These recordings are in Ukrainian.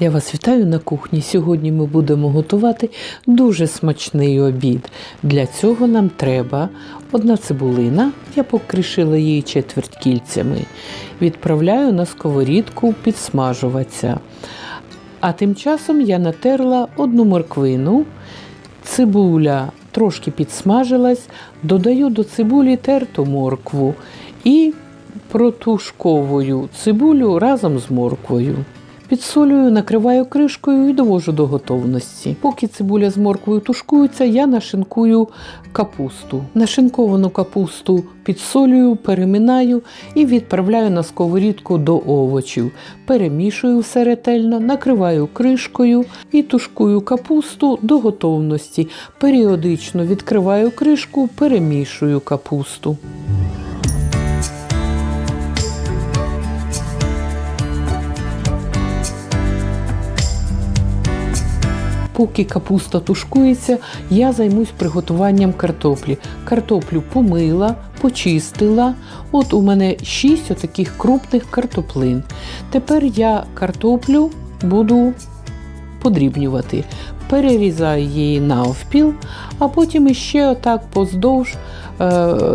Я вас вітаю на кухні. Сьогодні ми будемо готувати дуже смачний обід. Для цього нам треба одна цибулина, я покришила її четверть кільцями. Відправляю на сковорідку підсмажуватися. А тим часом я натерла одну морквину, цибуля трошки підсмажилась, додаю до цибулі терту моркву і протушковую цибулю разом з морквою. Підсолюю, накриваю кришкою і довожу до готовності. Поки цибуля з морквою тушкуються, я нашинкую капусту. Нашинковану капусту підсолюю, переминаю і відправляю на сковорідку до овочів. Перемішую все ретельно, накриваю кришкою і тушкую капусту до готовності. Періодично відкриваю кришку, перемішую капусту. Поки капуста тушкується, я займусь приготуванням картоплі. Картоплю помила, почистила. От у мене 6 отаких крупних картоплин. Тепер я картоплю буду подрібнювати. Перерізаю її навпіл, а потім іще отак поздовж е,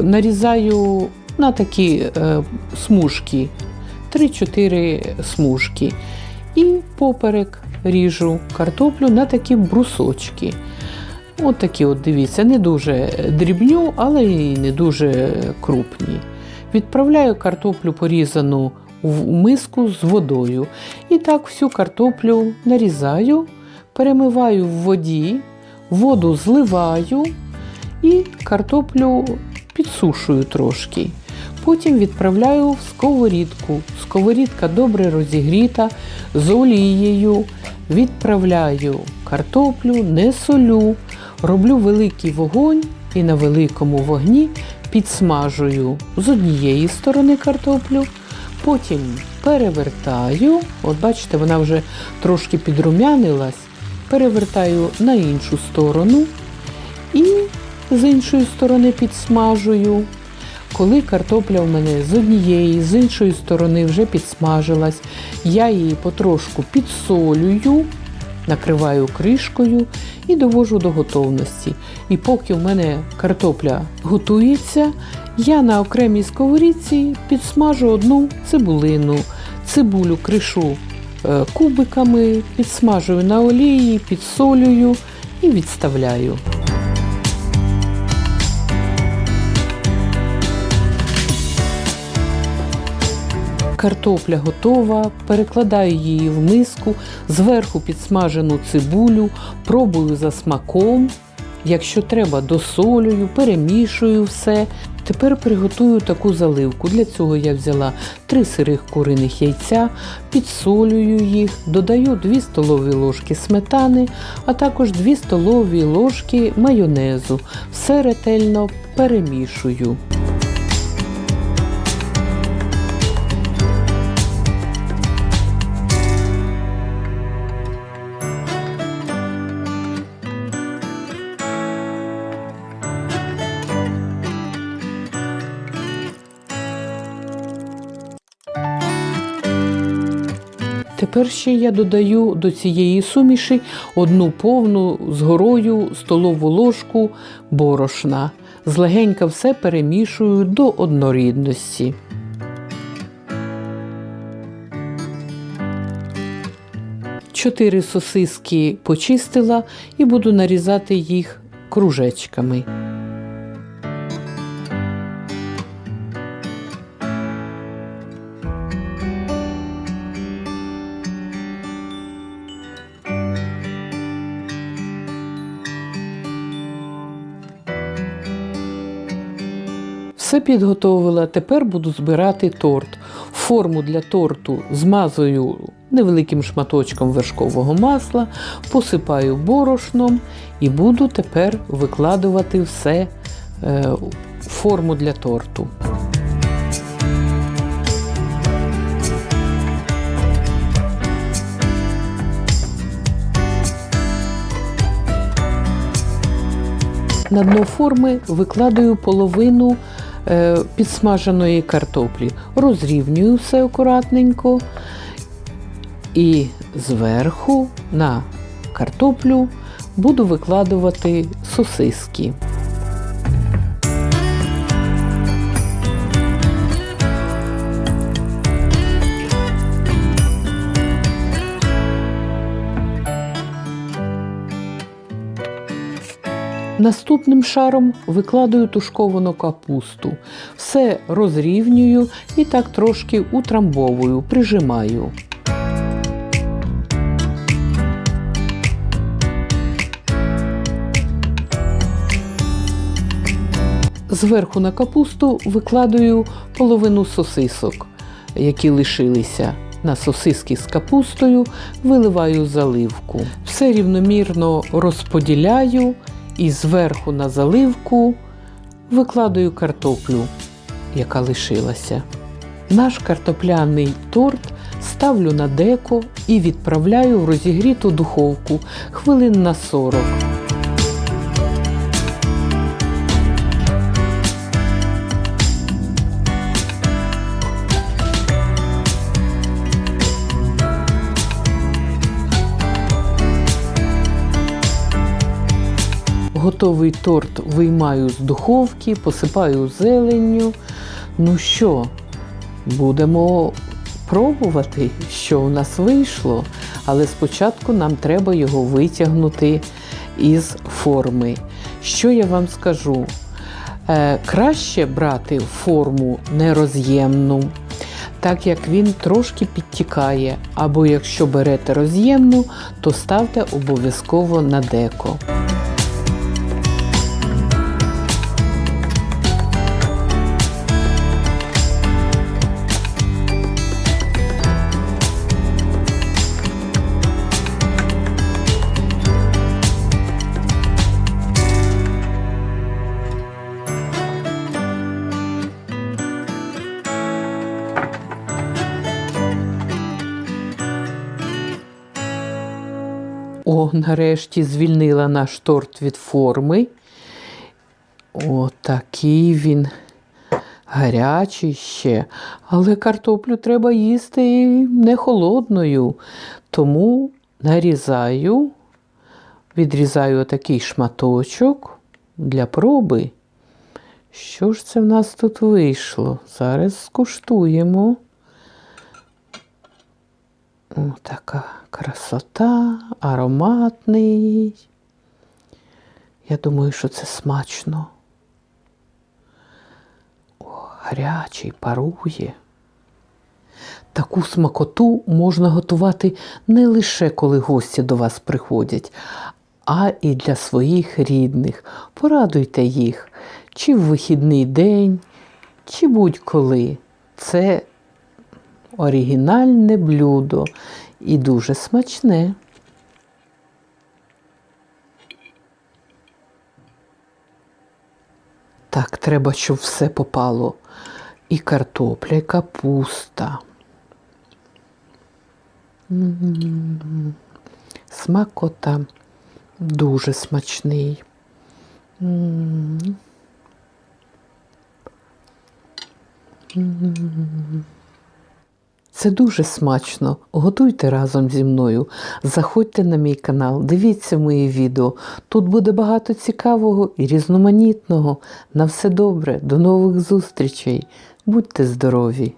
нарізаю на такі е, смужки, 3-4 смужки. І поперек ріжу картоплю на такі брусочки. От такі, от дивіться, не дуже дрібню, але і не дуже крупні. Відправляю картоплю порізану в миску з водою. І так всю картоплю нарізаю, перемиваю в воді, воду зливаю і картоплю підсушую трошки. Потім відправляю в сковорідку. Сковорідка добре розігріта з олією. Відправляю картоплю, не солю, роблю великий вогонь і на великому вогні підсмажую з однієї сторони картоплю, потім перевертаю. От бачите, вона вже трошки підрумянилась. Перевертаю на іншу сторону і з іншої сторони підсмажую. Коли картопля в мене з однієї, з іншої сторони вже підсмажилась, я її потрошку підсолюю, накриваю кришкою і довожу до готовності. І поки в мене картопля готується, я на окремій сковорідці підсмажу одну цибулину, цибулю кришу е, кубиками, підсмажую на олії, підсолюю і відставляю. Картопля готова, перекладаю її в миску, зверху підсмажену цибулю, пробую за смаком. Якщо треба, досолюю, перемішую все. Тепер приготую таку заливку. Для цього я взяла 3 сирих куриних яйця, підсолюю їх, додаю 2 столові ложки сметани, а також 2 столові ложки майонезу. Все ретельно перемішую. Тепер ще я додаю до цієї суміші одну повну з горою столову ложку борошна. Злегенька все перемішую до однорідності. Чотири сосиски почистила і буду нарізати їх кружечками. Все підготовила, тепер буду збирати торт. Форму для торту змазую невеликим шматочком вершкового масла, посипаю борошном і буду тепер викладувати все е, форму для торту. На дно форми викладаю половину підсмаженої картоплі, розрівнюю все акуратненько І зверху на картоплю буду викладувати сосиски. Наступним шаром викладаю тушковану капусту. Все розрівнюю і так трошки утрамбовую, прижимаю. Зверху на капусту викладаю половину сосисок, які лишилися. На сосиски з капустою виливаю заливку. Все рівномірно розподіляю і зверху на заливку викладаю картоплю, яка лишилася. Наш картопляний торт ставлю на деко і відправляю в розігріту духовку хвилин на 40. Готовий торт виймаю з духовки, посипаю зеленню. Ну що, будемо пробувати, що у нас вийшло. Але спочатку нам треба його витягнути із форми. Що я вам скажу? Е, краще брати форму нероз'ємну, так як він трошки підтікає. Або якщо берете роз'ємну, то ставте обов'язково на деко. О, нарешті звільнила наш торт від форми. О, такий він гарячий ще. Але картоплю треба їсти не холодною. Тому нарізаю, відрізаю отакий шматочок для проби. Що ж це в нас тут вийшло? Зараз скуштуємо. О, така красота, ароматний. Я думаю, що це смачно. О, гарячий, парує. Таку смакоту можна готувати не лише коли гості до вас приходять, а і для своїх рідних. Порадуйте їх чи в вихідний день, чи будь-коли. Це оригінальне блюдо і дуже смачне. Так, треба, щоб все попало. І картопля, і капуста. Смакота дуже смачний. М-м. М-м. Це дуже смачно. Готуйте разом зі мною. Заходьте на мій канал, дивіться мої відео. Тут буде багато цікавого і різноманітного. На все добре, до нових зустрічей. Будьте здорові!